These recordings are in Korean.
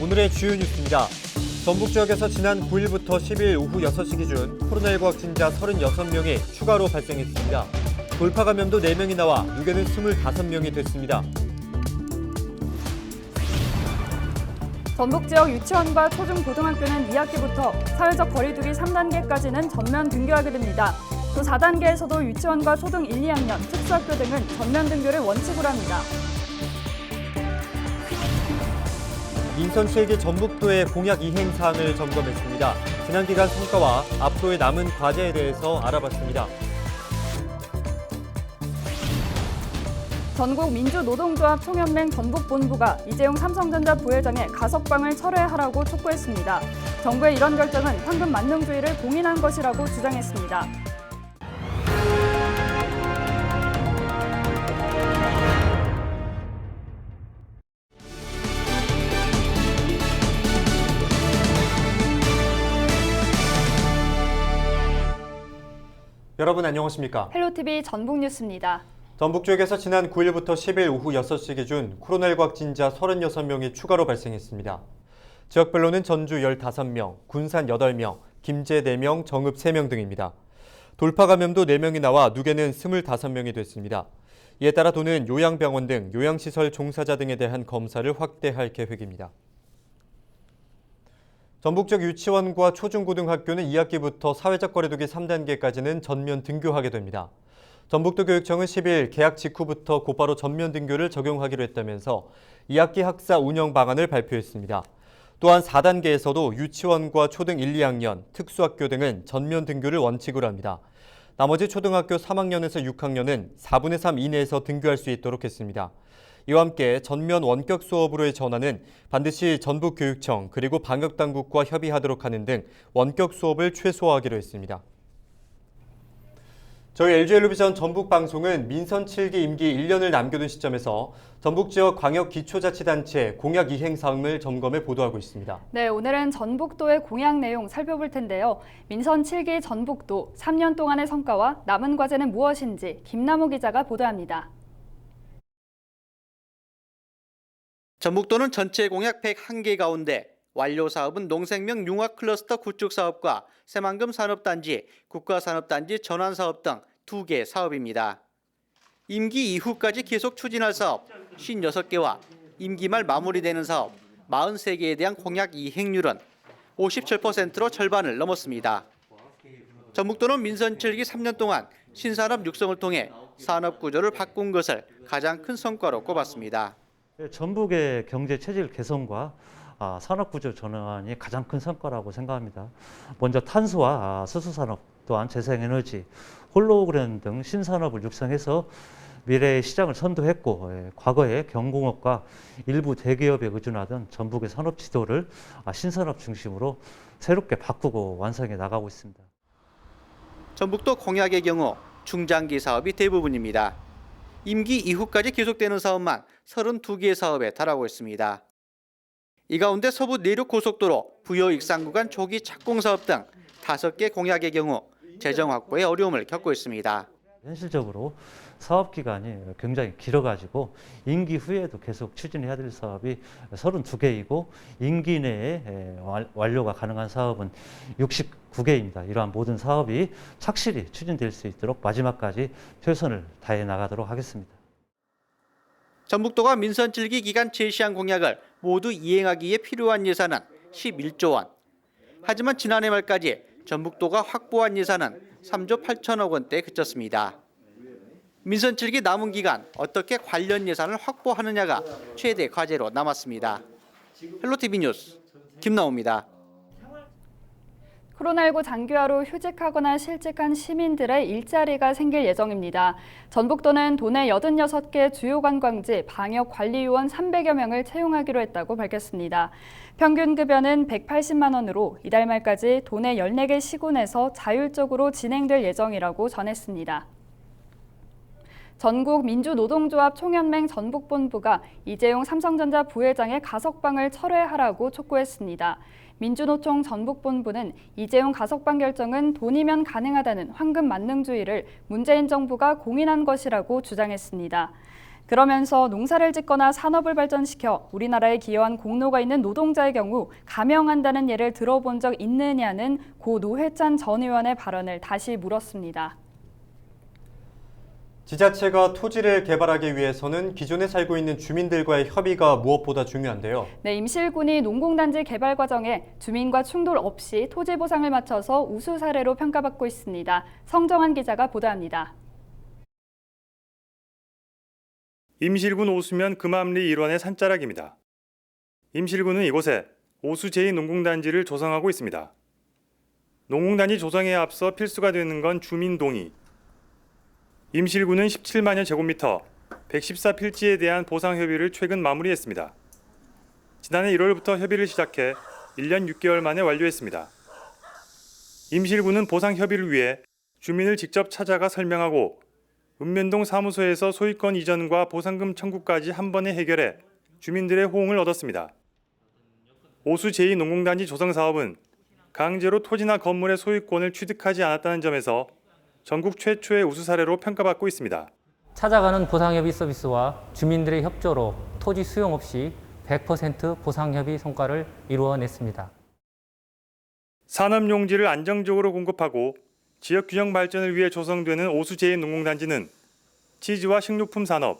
오늘의 주요 뉴스입니다. 전북 지역에서 지난 9일부터 10일 오후 6시 기준 코로나19 확진자 36명이 추가로 발생했습니다. 돌파 감염도 4명이 나와 누계는 25명이 됐습니다. 전북 지역 유치원과 초중고등학교는 2학기부터 사회적 거리두기 3단계까지는 전면 등교하게 됩니다. 또 4단계에서도 유치원과 초등 1, 2학년, 특수학교 등은 전면 등교를 원칙으로 합니다. 민선 7기 전북도의 공약 이행 사항을 점검했습니다. 지난 기간 성과와 앞으로의 남은 과제에 대해서 알아봤습니다. 전국 민주노동조합 총연맹 전북본부가 이재용 삼성전자 부회장의 가석방을 철회하라고 촉구했습니다. 정부의 이런 결정은 황금 만능주의를 봉인한 것이라고 주장했습니다. 여러분 안녕하십니까? 헬로티비 전북 뉴스입니다. 전북 지역에서 지난 9일부터 10일 오후 6시 기준 코로나19 확진자 36명이 추가로 발생했습니다. 지역별로는 전주 15명, 군산 8명, 김제 4명, 정읍 3명 등입니다. 돌파 감염도 4명이 나와 누계는 25명이 됐습니다. 이에 따라 도는 요양병원 등 요양시설 종사자 등에 대한 검사를 확대할 계획입니다. 전북 지역 유치원과 초중고등학교는 2학기부터 사회적 거리두기 3단계까지는 전면 등교하게 됩니다. 전북도 교육청은 10일 개학 직후부터 곧바로 전면 등교를 적용하기로 했다면서 2학기 학사 운영 방안을 발표했습니다. 또한 4단계에서도 유치원과 초등 1, 2학년, 특수학교 등은 전면 등교를 원칙으로 합니다. 나머지 초등학교 3학년에서 6학년은 4분의 3 이내에서 등교할 수 있도록 했습니다. 이와 함께 전면 원격 수업으로의 전환은 반드시 전북교육청 그리고 방역당국과 협의하도록 하는 등 원격 수업을 최소화하기로 했습니다. 저희 LG엘루비전 전북 방송은 민선 7기 임기 1년을 남겨둔 시점에서 전북 지역 광역 기초자치단체 공약 이행 사항을 점검해 보도하고 있습니다. 네, 오늘은 전북도의 공약 내용 살펴볼 텐데요. 민선 7기 전북도 3년 동안의 성과와 남은 과제는 무엇인지 김남호 기자가 보도합니다. 전북도는 전체 공약 101개 가운데 완료 사업은 농생명 융합 클러스터 구축 사업과 새만금 산업단지, 국가산업단지 전환 사업 등두개 사업입니다. 임기 이후까지 계속 추진할 사업 56개와 임기 말 마무리되는 사업 43개에 대한 공약 이행률은 57%로 절반을 넘었습니다. 전북도는 민선 7기 3년 동안 신산업 육성을 통해 산업 구조를 바꾼 것을 가장 큰 성과로 꼽았습니다. 예, 전북의 경제 체질 개선과 아, 산업 구조 전환이 가장 큰 성과라고 생각합니다. 먼저 탄소와 아, 수소 산업 또한 재생에너지, 홀로그램 등 신산업을 육성해서 미래의 시장을 선도했고 예, 과거에 경공업과 일부 대기업에 의존하던 전북의 산업 지도를 아, 신산업 중심으로 새롭게 바꾸고 완성해 나가고 있습니다. 전북도 공약의 경우 중장기 사업이 대부분입니다. 임기 이후까지 계속되는 사업만 32개의 사업에 달하고 있습니다. 이 가운데 서부 내륙 고속도로 부여 익산 구간 조기 착공 사업 등 5개 공약의 경우 재정 확보에 어려움을 겪고 있습니다. 현실적으로 사업 기간이 굉장히 길어가지고 임기 후에도 계속 추진해야 될 사업이 32개이고 임기 내에 완료가 가능한 사업은 69개입니다. 이러한 모든 사업이 착실히 추진될 수 있도록 마지막까지 최선을 다해 나가도록 하겠습니다. 전북도가 민선 7기 기간 제시한 공약을 모두 이행하기 위해 필요한 예산은 11조 원. 하지만 지난해 말까지 전북도가 확보한 예산은 3조 8천억 원대에 그쳤습니다. 민선 7기 남은 기간 어떻게 관련 예산을 확보하느냐가 최대 과제로 남았습니다. 헬로티비 뉴스 김나옵니다. 코로나19 장기화로 휴직하거나 실직한 시민들의 일자리가 생길 예정입니다. 전북도는 도내 86개 주요 관광지 방역관리요원 300여 명을 채용하기로 했다고 밝혔습니다. 평균 급여는 180만 원으로 이달 말까지 도내 14개 시군에서 자율적으로 진행될 예정이라고 전했습니다. 전국 민주노동조합 총연맹 전북본부가 이재용 삼성전자 부회장의 가석방을 철회하라고 촉구했습니다. 민주노총 전북본부는 이재용 가석방 결정은 돈이면 가능하다는 황금 만능주의를 문재인 정부가 공인한 것이라고 주장했습니다. 그러면서 농사를 짓거나 산업을 발전시켜 우리나라에 기여한 공로가 있는 노동자의 경우 감형한다는 예를 들어본 적 있느냐는 고 노회찬 전 의원의 발언을 다시 물었습니다. 지자체가 토지를 개발하기 위해서는 기존에 살고 있는 주민들과의 협의가 무엇보다 중요한데요. 네, 임실군이 농공단지 개발 과정에 주민과 충돌 없이 토지 보상을 맞춰서 우수 사례로 평가받고 있습니다. 성정환 기자가 보도합니다. 임실군 오수면 금암리 일원의 산자락입니다. 임실군은 이곳에 오수 제2농공단지를 조성하고 있습니다. 농공단지 조성에 앞서 필수가 되는 건 주민 동의. 임실군은 17만여 제곱미터 114필지에 대한 보상 협의를 최근 마무리했습니다. 지난해 1월부터 협의를 시작해 1년 6개월 만에 완료했습니다. 임실군은 보상 협의를 위해 주민을 직접 찾아가 설명하고 읍면동 사무소에서 소유권 이전과 보상금 청구까지 한 번에 해결해 주민들의 호응을 얻었습니다. 오수 제2농공단지 조성 사업은 강제로 토지나 건물의 소유권을 취득하지 않았다는 점에서 전국 최초의 우수 사례로 평가받고 있습니다. 찾아가는 보상협의 서비스와 주민들의 협조로 토지 수용 없이 100% 보상협의 성과를 이루어냈습니다. 산업 용지를 안정적으로 공급하고 지역 균형 발전을 위해 조성되는 오수 제2농공단지는 치즈와 식료품 산업,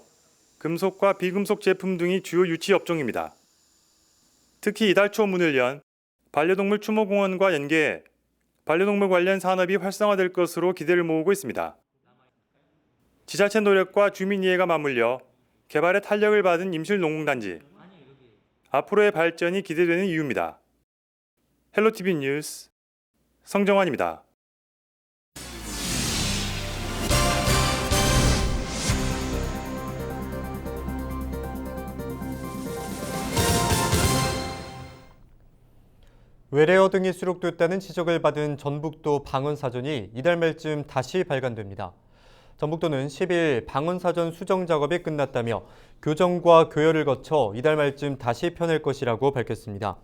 금속과 비금속 제품 등이 주요 유치 업종입니다. 특히 이달 초 문을 연 반려동물 추모공원과 연계해 반려동물 관련 산업이 활성화될 것으로 기대를 모으고 있습니다. 지자체 노력과 주민 이해가 맞물려 개발에 탄력을 받은 임실 농공단지. 앞으로의 발전이 기대되는 이유입니다. 헬로티비 뉴스 성정환입니다. 외래어 등이 수록됐다는 지적을 받은 전북도 방언사전이 이달 말쯤 다시 발간됩니다. 전북도는 10일 방언사전 수정 작업이 끝났다며 교정과 교열을 거쳐 이달 말쯤 다시 펴낼 것이라고 밝혔습니다.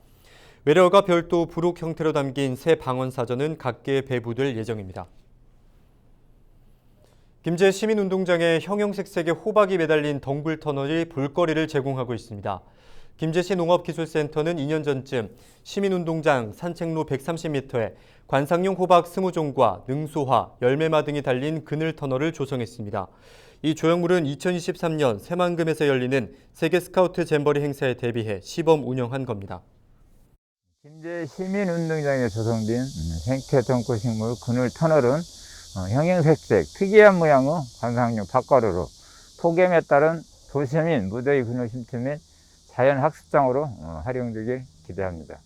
외래어가 별도 부록 형태로 담긴 새 방언사전은 각계에 배부될 예정입니다. 김제 시민운동장에 형형색색의 호박이 매달린 덩굴 터널이 볼거리를 제공하고 있습니다. 김제시 농업기술센터는 2년 전쯤 시민운동장 산책로 130m에 관상용 호박 20종과 능소화, 열매마 등이 달린 그늘 터널을 조성했습니다. 이 조형물은 2023년 새만금에서 열리는 세계 스카우트 잼버리 행사에 대비해 시범 운영한 겁니다. 김제 시민운동장에 조성된 음, 생태 덩굴식물 그늘 터널은 어, 형형색색 특이한 모양의 관상용 밭가루로 폭염에 따른 도시 및 무더위 그늘 쉼터 및 자연 학습장으로 어, 활용되길 기대합니다.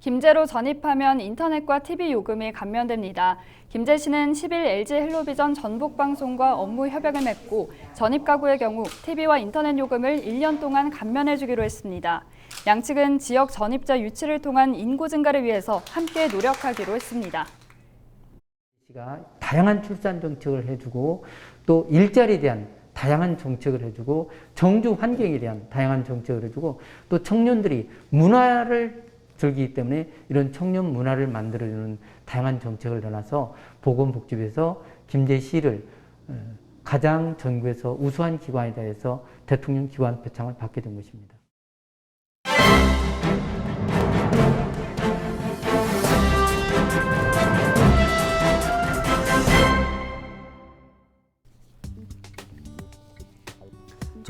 김제로 전입하면 인터넷과 TV 요금이 감면됩니다. 김제시는 10일 LG 헬로비전 전북 방송과 업무 협약을 맺고 전입 가구의 경우 TV와 인터넷 요금을 1년 동안 감면해 주기로 했습니다. 양측은 지역 전입자 유치를 통한 인구 증가를 위해서 함께 노력하기로 했습니다. 가 다양한 출산 정책을 해주고 또 일자리에 대한 다양한 정책을 해주고 정주 환경에 대한 다양한 정책을 해주고 또 청년들이 문화를 즐기기 때문에 이런 청년 문화를 만들어주는 다양한 정책을 넣어서 보건복지부에서 김제시를 어, 가장 전국에서 우수한 기관이다 해서 대통령 기관 표창을 받게 된 것입니다.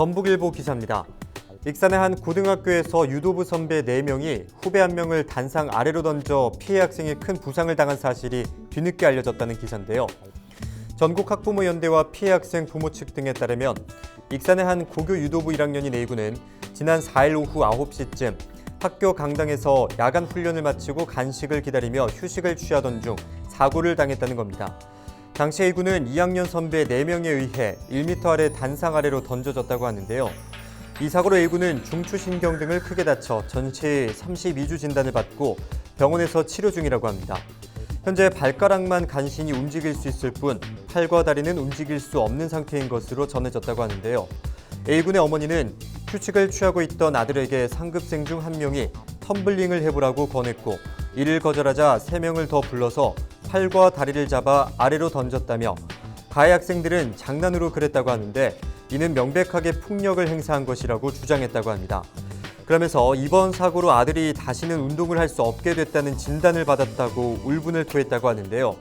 전북일보 기사입니다. 익산의 한 고등학교에서 유도부 선배 4명이 후배 한 명을 단상 아래로 던져 피해 학생이 큰 부상을 당한 사실이 뒤늦게 알려졌다는 기사인데요. 전국 학부모 연대와 피해 학생 부모 측 등에 따르면 익산의 한 고교 유도부 1학년인 A군은 지난 4일 오후 9시쯤 학교 강당에서 야간 훈련을 마치고 간식을 기다리며 휴식을 취하던 중 사고를 당했다는 겁니다. 당시 A군은 2학년 선배 4명에 의해 1m 아래 단상 아래로 던져졌다고 하는데요. 이 사고로 A군은 중추신경 등을 크게 다쳐 전치 32주 진단을 받고 병원에서 치료 중이라고 합니다. 현재 발가락만 간신히 움직일 수 있을 뿐 팔과 다리는 움직일 수 없는 상태인 것으로 전해졌다고 하는데요. A군의 어머니는 휴식을 취하고 있던 아들에게 상급생 중 한 명이 텀블링을 해보라고 권했고 이를 거절하자 세 명을 더 불러서 팔과 다리를 잡아 아래로 던졌다며 가해 학생들은 장난으로 그랬다고 하는데 이는 명백하게 폭력을 행사한 것이라고 주장했다고 합니다. 그러면서 이번 사고로 아들이 다시는 운동을 할 수 없게 됐다는 진단을 받았다고 울분을 토했다고 하는데요.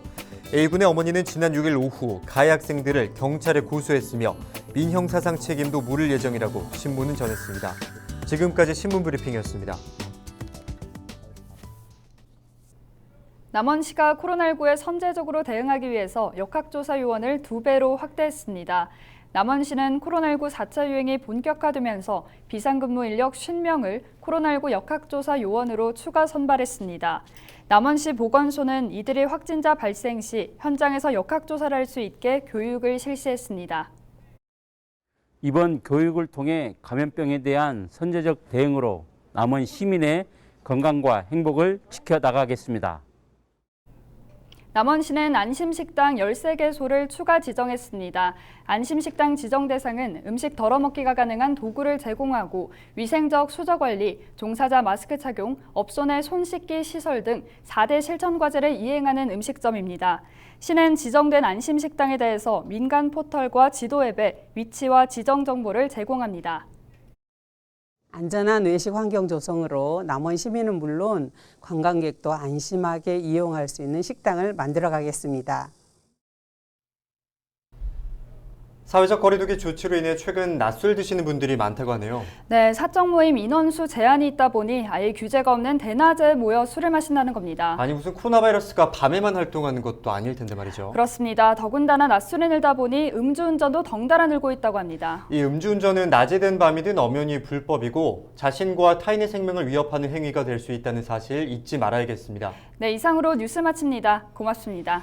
A군의 어머니는 지난 6일 오후 가해 학생들을 경찰에 고소했으며 민형사상 책임도 물을 예정이라고 신문은 전했습니다. 지금까지 신문 브리핑이었습니다. 남원시가 코로나19에 선제적으로 대응하기 위해서 역학조사 요원을 두 배로 확대했습니다. 남원시는 코로나19 4차 유행이 본격화되면서 비상근무 인력 50명을 코로나19 역학조사 요원으로 추가 선발했습니다. 남원시 보건소는 이들이 확진자 발생 시 현장에서 역학조사를 할 수 있게 교육을 실시했습니다. 이번 교육을 통해 감염병에 대한 선제적 대응으로 남은 시민의 건강과 행복을 지켜나가겠습니다. 남원시는 안심식당 13개 소를 추가 지정했습니다. 안심식당 지정 대상은 음식 덜어먹기가 가능한 도구를 제공하고 위생적 수저 관리, 종사자 마스크 착용, 업소 내 손 씻기 시설 등 4대 실천 과제를 이행하는 음식점입니다. 시는 지정된 안심식당에 대해서 민간 포털과 지도 앱에 위치와 지정 정보를 제공합니다. 안전한 외식 환경 조성으로 남원 시민은 물론 관광객도 안심하게 이용할 수 있는 식당을 만들어 가겠습니다. 사회적 거리두기 조치로 인해 최근 낮술 드시는 분들이 많다고 하네요. 네, 사적 모임 인원수 제한이 있다 보니 아예 규제가 없는 대낮에 모여 술을 마신다는 겁니다. 아니 무슨 코로나 바이러스가 밤에만 활동하는 것도 아닐 텐데 말이죠. 그렇습니다. 더군다나 낮술이 늘다 보니 음주운전도 덩달아 늘고 있다고 합니다. 이 음주운전은 낮이든 밤이든 엄연히 불법이고 자신과 타인의 생명을 위협하는 행위가 될 수 있다는 사실 잊지 말아야겠습니다. 네, 이상으로 뉴스 마칩니다. 고맙습니다.